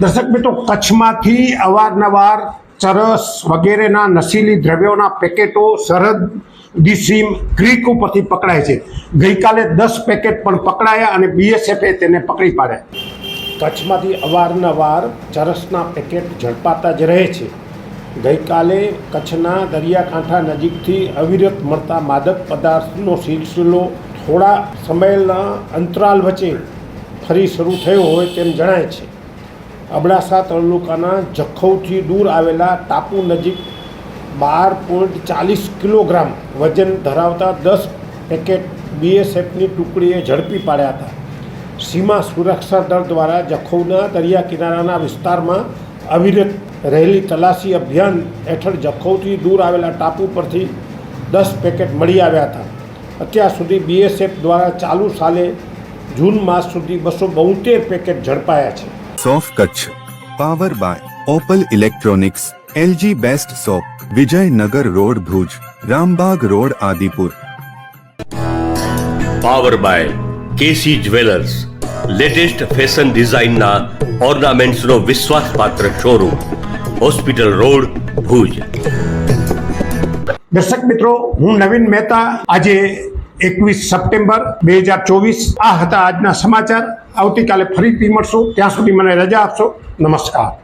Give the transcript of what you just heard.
દર્શક મિત્રો, કચ્છમાંથી અવારનવાર ચરસ વગેરેના નશીલી દ્રવ્યોના પેકેટો સરહદ ડીસીમ ક્રીક ઉપરથી પકડાય છે. ગઈકાલે દસ પેકેટ પણ પકડાયા અને બીએસએફે તેને પકડી પાડ્યા. કચ્છમાંથી અવારનવાર ચરસના પેકેટ ઝડપાતા જ રહે છે. ગઈકાલે કચ્છના દરિયાકાંઠા નજીકથી અવિરત મળતા માદક પદાર્થનો સિલસિલો થોડા સમયના અંતરાલ વચ્ચે ફરી શરૂ થયો હોય તેમ જણાય છે. અબડાસા તાલુકાના જખૌથી દૂર આવેલા ટાપુ નજીક બાર પોઈન્ટ ચાલીસ કિલોગ્રામ વજન ધરાવતા દસ પેકેટ બીએસએફની ટુકડીએ ઝડપી પાડ્યા હતા. સીમા સુરક્ષા દળ દ્વારા જખૌના દરિયા કિનારાના વિસ્તારમાં અવિરત રહેલી તલાશી અભિયાન હેઠળ જખૌથી દૂર આવેલા ટાપુ પરથી દસ પેકેટ મળી આવ્યા હતા. અત્યાર સુધી બીએસએફ દ્વારા ચાલુ સાલે જૂન માસ સુધી બસો બોતેર પેકેટ ઝડપાયા છે. સોફ Kutch power buy Opal electronics LG best shop Vijaynagar road Bhuj Rambagh road Adipur power buy KC jewellers latest fashion ડિઝાઇનના ઓર્નામેન્ટ્સનો વિશ્વાસપાત્ર શોરૂમ હોસ્પિટલ રોડ ભુજ દર્શક મિત્રો હું નવીન મહેતા. આજે એકવીસ સપ્ટેમ્બર બે હજાર ચોવીસ. આ હતા આજના સમાચાર. આવતીકાલે ફરીથી મળશું. ત્યાં સુધી મને રજા આપશો. નમસ્કાર.